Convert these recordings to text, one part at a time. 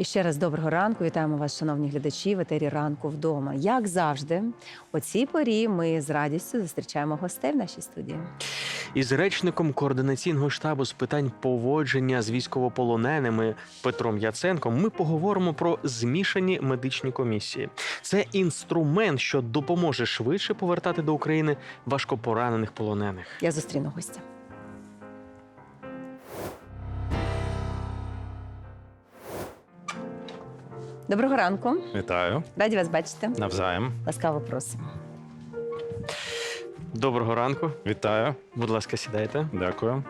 І ще раз доброго ранку. Вітаємо вас, шановні глядачі, в етері ранку вдома. Як завжди, о цій порі ми з радістю зустрічаємо гостей в нашій студії. Із речником координаційного штабу з питань поводження з військовополоненими Петром Яценком ми поговоримо про змішані медичні комісії. Це інструмент, що допоможе швидше повертати до України важкопоранених полонених. Я зустріну гостя. Доброго ранку. Вітаю Раді вас бачити. навзаєм. Ласкаво просимо. Доброго ранку. Вітаю, Будь ласка, сідайте. дякую.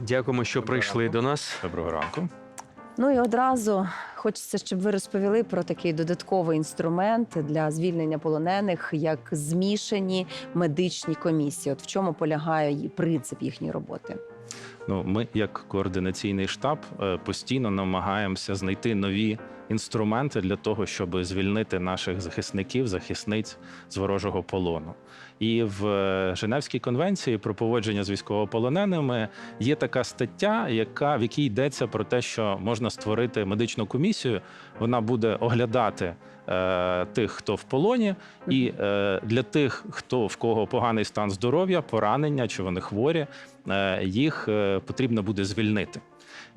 Дякуємо, що Доброго прийшли ранку. до нас. Доброго ранку. Ну і одразу хочеться, щоб ви розповіли про такий додатковий інструмент для звільнення полонених, як змішані медичні комісії. От в чому полягає принцип їхньої роботи? Ну, ми, як координаційний штаб, е, постійно намагаємося знайти нові інструменти для того, щоб звільнити наших захисників, захисниць з ворожого полону. І в е, Женевській конвенції про поводження з військовополоненими є така стаття, яка в якій йдеться про те, що можна створити медичну комісію. Вона буде оглядати е, тих, хто в полоні, і е, для тих, хто в кого поганий стан здоров'я, поранення чи вони хворі, е, їх е, потрібно буде звільнити.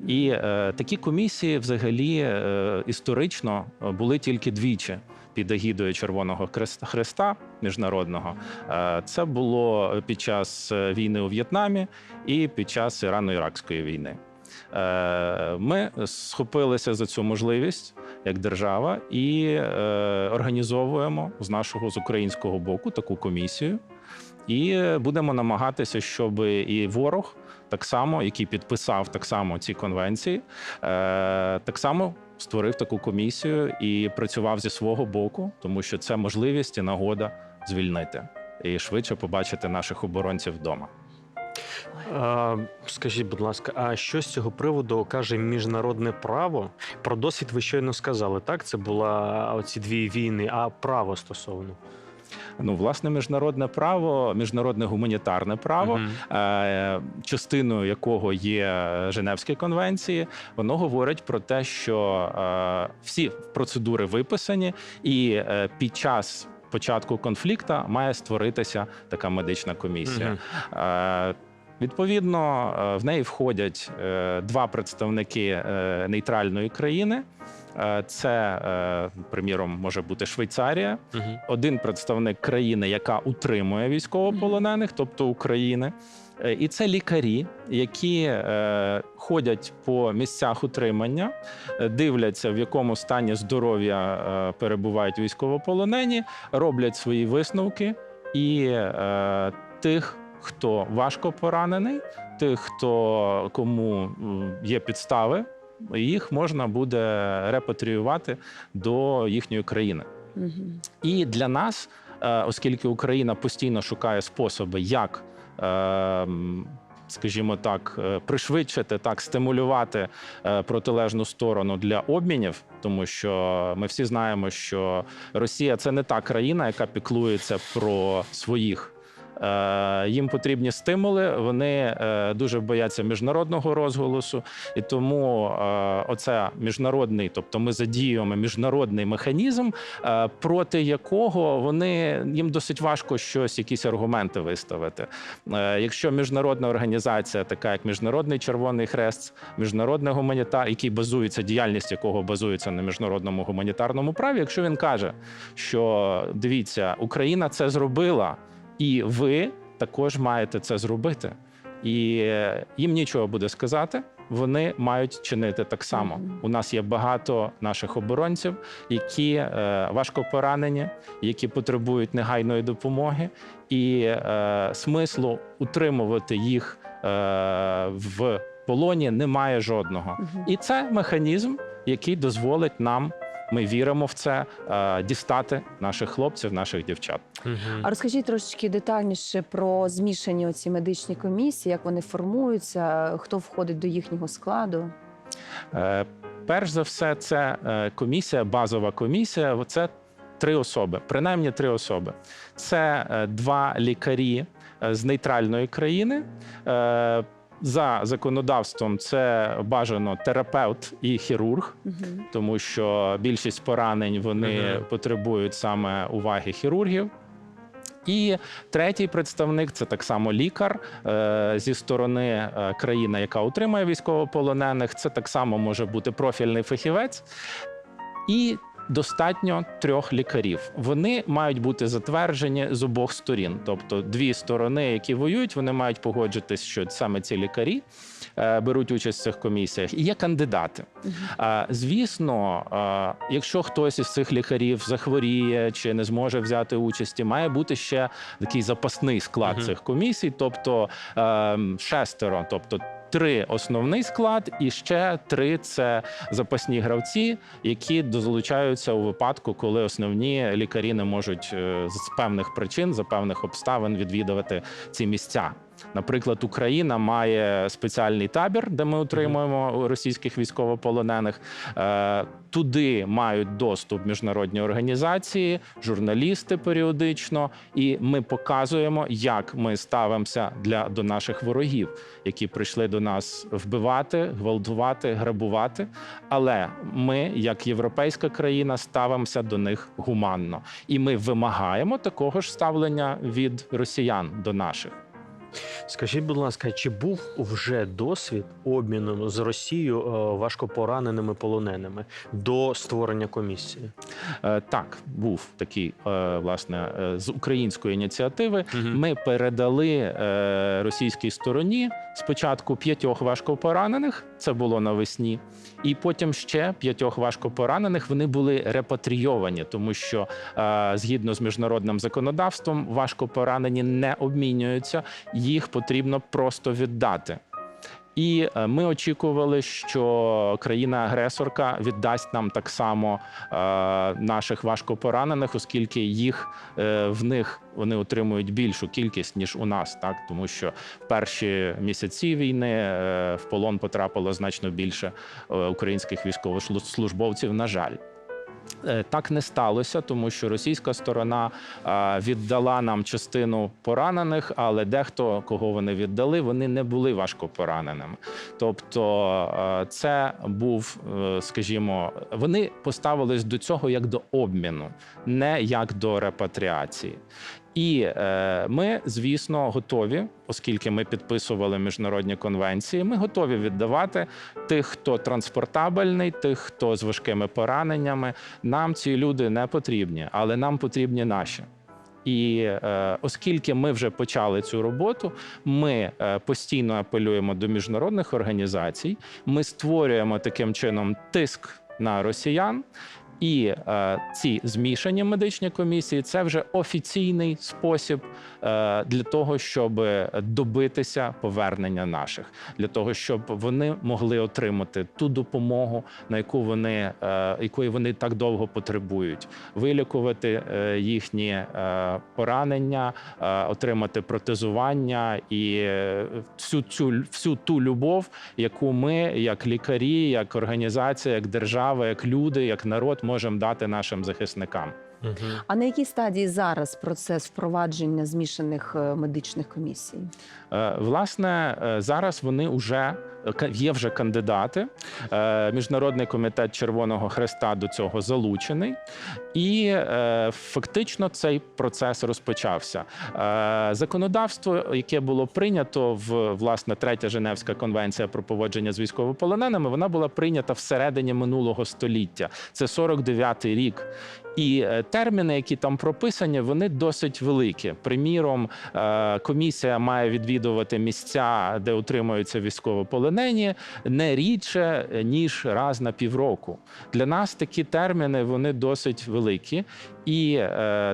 І е, такі комісії, взагалі, е, історично е, були тільки двічі під егідою Червоного Хрест- Хреста міжнародного. Е, це було під час е, війни у В'єтнамі і під час Ірано-Іракської війни. Е, Ми схопилися за цю можливість як держава і е, організовуємо з нашого з українського боку таку комісію. І будемо намагатися, щоб і ворог так само, який підписав так само ці конвенції, е, так само створив таку комісію і працював зі свого боку, тому що це можливість і нагода звільнити і швидше побачити наших оборонців вдома. А, скажіть, будь ласка, а що з цього приводу каже міжнародне право? Про досвід ви щойно сказали, так? Це була оці дві війни, а право стосовно. Ну, власне, міжнародне право, міжнародне гуманітарне право, uh-huh. частиною якого є Женевські конвенції, воно говорить про те, що е, всі процедури виписані, і е, під час початку конфлікту має створитися така медична комісія. Мгм. Відповідно, е, в неї входять е, два представники е, нейтральної країни. Це, приміром, може бути Швейцарія, Мгм. один представник країни, яка утримує військовополонених, тобто України. І це лікарі, які е, ходять по місцях утримання, дивляться, в якому стані здоров'я е, перебувають військовополонені, роблять свої висновки і е, тих, хто важко поранений, тих, хто кому є підстави, їх можна буде репатріювати до їхньої країни. І для нас, е, оскільки Україна постійно шукає способи, як, е, скажімо так, е, пришвидшити, так стимулювати е, протилежну сторону для обмінів, тому що ми всі знаємо, що Росія це не та країна, яка піклується про своїх. Е, Їм потрібні стимули, вони е, дуже бояться міжнародного розголосу, і тому е, оце міжнародний, тобто ми задіюємо міжнародний механізм, проти якого вони їм досить важко щось, якісь аргументи виставити. Якщо міжнародна організація, така як Міжнародний Червоний Хрест, міжнародний гуманітар, який базується, діяльність якого базується на міжнародному гуманітарному праві, якщо він каже, що дивіться, Україна це зробила, і ви також маєте це зробити. І е, їм нічого буде сказати. Вони мають чинити так само. У нас є багато наших оборонців, які е, важко поранені, які потребують негайної допомоги, і е, смислу утримувати їх е, в полоні немає жодного. І це механізм, який дозволить нам. Ми віримо в це е, дістати наших хлопців, наших дівчат. А розкажіть трошечки детальніше про змішані оці медичні комісії, як вони формуються, хто входить до їхнього складу. Е, Перш за все, це е, комісія, базова комісія. Це три особи, принаймні три особи. Це два лікарі з нейтральної країни. е, За законодавством це бажано терапевт і хірург, тому що більшість поранень вони потребують саме уваги хірургів. І третій представник це так само лікар е, зі сторони е, країни, яка утримує військовополонених. Це так само може бути профільний фахівець. І достатньо трьох лікарів. Вони мають бути затверджені з обох сторін. Тобто, дві сторони, які воюють, вони мають погоджуватись, що саме ці лікарі е, беруть участь в цих комісіях. І є кандидати. Звісно, якщо хтось із цих лікарів захворіє чи не зможе взяти участі, має бути ще такий запасний склад цих комісій, тобто ем, шестеро, тобто. Три основний склад, і ще три це запасні гравці, які долучаються у випадку, коли основні лікарі не можуть е, з певних причин, за певних обставин відвідувати ці місця. Наприклад, Україна має спеціальний табір, де ми утримуємо російських військовополонених. Е, Туди мають доступ міжнародні організації, журналісти періодично, і ми показуємо, як ми ставимося для до наших ворогів, які прийшли до нас вбивати, гвалтувати, грабувати. Але ми, як європейська країна, ставимося до них гуманно, і ми вимагаємо такого ж ставлення від росіян до наших. Скажіть, будь ласка, чи був вже досвід обміну з Росією е, важкопораненими полоненими до створення комісії? Е, Так, був такий е, власне з української ініціативи. Ми передали російській стороні спочатку п'ятьох важкопоранених, це було навесні, і потім ще п'ятьох важкопоранених. Вони були репатрійовані, тому що згідно з міжнародним законодавством важкопоранені не обмінюються, їх потрібно просто віддати. І е, ми очікували, що країна-агресорка віддасть нам так само е, наших важкопоранених, оскільки їх е, в них вони отримують більшу кількість ніж у нас, так тому що в перші місяці війни в полон потрапило значно більше українських військовослужбовців. На жаль. Е, Так не сталося, тому що російська сторона е, віддала нам частину поранених, але дехто, кого вони віддали, вони не були важко пораненими. Тобто, е, це був, скажімо, вони поставились до цього як до обміну, не як до репатріації. І е, ми, звісно, готові, оскільки ми підписували міжнародні конвенції. Ми готові віддавати тих, хто транспортабельний, тих, хто з важкими пораненнями. Нам ці люди не потрібні, але нам потрібні наші. І е, оскільки ми вже почали цю роботу, ми е, постійно апелюємо до міжнародних організацій. Ми створюємо таким чином тиск на росіян. І е, ці змішані медичні комісії це вже офіційний спосіб е, для того, щоб добитися повернення наших, для того, щоб вони могли отримати ту допомогу, на яку вони е, якої вони так довго потребують, вилікувати е, їхні е, поранення, е, отримати протезування і е, всю цю всю ту любов, яку ми, як лікарі, як організація, як держава, як люди, як народ, можемо дати нашим захисникам. А на якій стадії зараз процес впровадження змішаних е, медичних комісій? Е, Власне, е, зараз вони вже є вже кандидати. Міжнародний комітет Червоного Хреста до цього залучений, і фактично цей процес розпочався. Законодавство, яке було прийнято в власне третя Женевська конвенція про поводження з військовополоненими, вона була прийнята всередині минулого століття. Це 49-й рік. І е, терміни, які там прописані, вони досить великі. Приміром, е, комісія має відвідувати місця, де утримуються військовополонені, не рідше е, ніж раз на півроку. Для нас такі терміни вони досить великі, і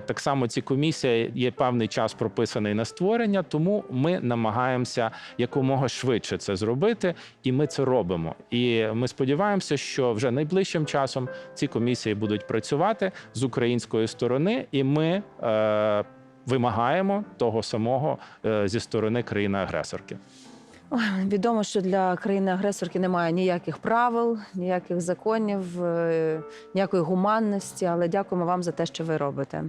так само ці комісії є певний час прописаний на створення, тому ми намагаємося якомога швидше це зробити, і ми це робимо. І ми сподіваємося, що вже найближчим часом ці комісії будуть працювати з української сторони, і ми е, вимагаємо того самого е, зі сторони країни-агресорки. Відомо, що для країни-агресорки немає ніяких правил, ніяких законів, е, ніякої гуманності. Але дякуємо вам за те, що ви робите.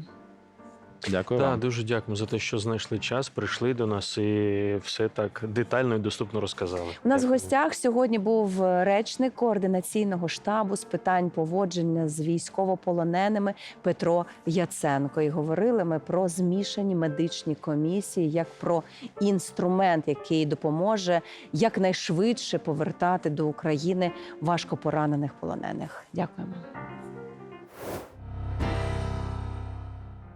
Дякую Так, вам. дуже дякуємо за те, що знайшли час, прийшли до нас і все так детально і доступно розказали. У нас в гостях сьогодні був речник координаційного штабу з питань поводження з військовополоненими Петро Яценко. І говорили ми про змішані медичні комісії, як про інструмент, який допоможе якнайшвидше повертати до України важкопоранених полонених. Дякуємо.